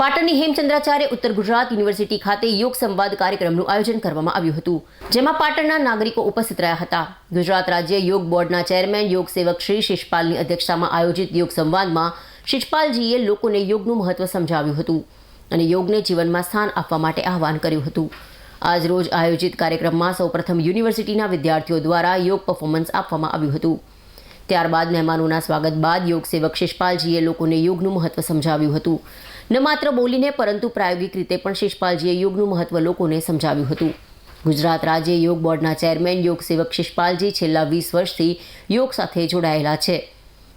પાટણની હેમચંદ્રાચાર્ય ઉત્તર ગુજરાત યુનિવર્સિટી ખાતે યોગ સંવાદ કાર્યક્રમનું આયોજન કરવામાં આવ્યું હતું, જેમાં પાટણના નાગરિકો ઉપસ્થિત રહ્યા હતા. ગુજરાત રાજ્ય યોગ બોર્ડના ચેરમેન, યોગ સેવક શ્રી શિષપાલની અધ્યક્ષતામાં આયોજિત યોગ સંવાદમાં શિષપાલજીએ લોકોને યોગનું મહત્વ સમજાવ્યું હતું અને યોગને જીવનમાં સ્થાન આપવા માટે આહવાન કર્યું હતું. આજ રોજ આયોજિત કાર્યક્રમમાં સૌપ્રથમ યુનિવર્સિટીના વિદ્યાર્થીઓ દ્વારા યોગ પરફોર્મન્સ આપવામાં આવ્યું હતું. ત્યારબાદ મહેમાનોના સ્વાગત બાદ યોગ સેવક શિષપાલજીએ લોકોને યોગનું મહત્વ સમજાવ્યું હતું. ન માત્ર બોલીને, પરંતુ પ્રાયોગિક રીતે પણ શિષપાલજીએ યોગનું મહત્વ લોકોને સમજાવ્યું હતું. ગુજરાત રાજ્ય યોગ બોર્ડના ચેરમેન યોગ સેવક શિષપાલજી છેલ્લા વીસ વર્ષથી યોગ સાથે જોડાયેલા છે.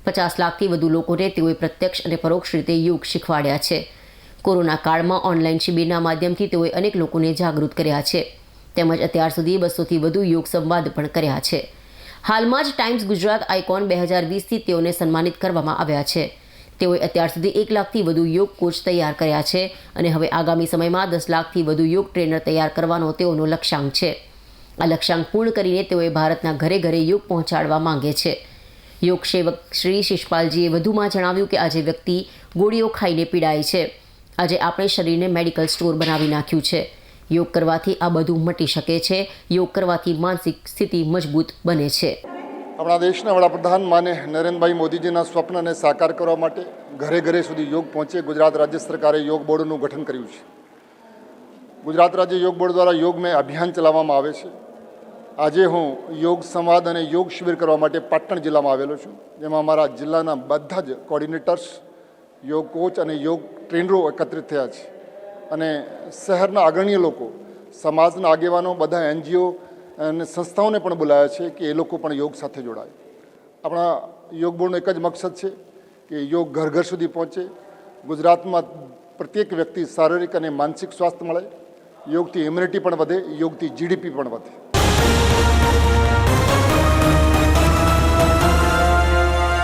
પચાસ લાખથી વધુ લોકોને તેઓએ પ્રત્યક્ષ અને પરોક્ષ રીતે યોગ શીખવાડ્યા છે. કોરોના કાળમાં ઓનલાઈન શિબિરના માધ્યમથી તેઓએ અનેક લોકોને જાગૃત કર્યા છે. તેમજ અત્યાર સુધી બસોથી વધુ યોગ સંવાદ પણ કર્યા છે. હાલમાં જ ટાઈમ્સ ગુજરાત આઇકોન બે હજાર વીસથી તેઓને સન્માનિત કરવામાં આવ્યા છે. તેઓએ અત્યાર સુધી એક લાખથી વધુ યોગ કોચ તૈયાર કર્યા છે અને હવે આગામી સમયમાં દસ લાખથી વધુ યોગ ટ્રેનર તૈયાર કરવાનો તેઓનો લક્ષ્યાંક છે. આ લક્ષ્યાંક પૂર્ણ કરીને તેઓએ ભારતના ઘરે ઘરે યોગ પહોંચાડવા માંગે છે. યોગ સેવક શ્રી શિષપાલજીએ વધુમાં જણાવ્યું કે આજે વ્યક્તિ ગોળીઓ ખાઈને પીડાય છે. આજે આપણે શરીરને મેડિકલ સ્ટોર બનાવી નાખ્યું છે. યોગ કરવાથી આ બધું મટી શકે છે. યોગ કરવાથી માનસિક સ્થિતિ મજબૂત બને છે. આપણા દેશના વડાપ્રધાન માને નરેન્દ્રભાઈ મોદીજીના સ્વપ્નને સાકાર કરવા માટે ઘરે ઘરે સુધી યોગ પહોંચે. ગુજરાત રાજ્ય સરકારે યોગ બોર્ડનું ગઠન કર્યું છે. ગુજરાત રાજ્ય યોગ બોર્ડ દ્વારા યોગ મેં અભિયાન ચલાવવામાં આવે છે. આજે હું યોગ સંવાદ અને યોગ શિબિર કરવા માટે પાટણ જિલ્લામાં આવેલો છું. જેમાં અમારા જિલ્લાના બધા જ કોર્ડિનેટર્સ યોગ કોચ અને યોગ ટ્રેનરો એકત્રિત થયા છે. અને શહેરના અગ્રણીય લોકો, સમાજના આગેવાનો, બધા એનજીઓ અને સંસ્થાઓને પણ બોલાયા છે કે એ લોકો પણ યોગ સાથે જોડાય. આપણા યોગ બોર્ડનો એક જ મકસદ છે કે યોગ ઘર ઘર સુધી પહોંચે. ગુજરાતમાં પ્રત્યેક વ્યક્તિ શારીરિક અને માનસિક સ્વાસ્થ્ય મળે. યોગથી ઇમ્યુનિટી પણ વધે, યોગથી જીડીપી પણ વધે.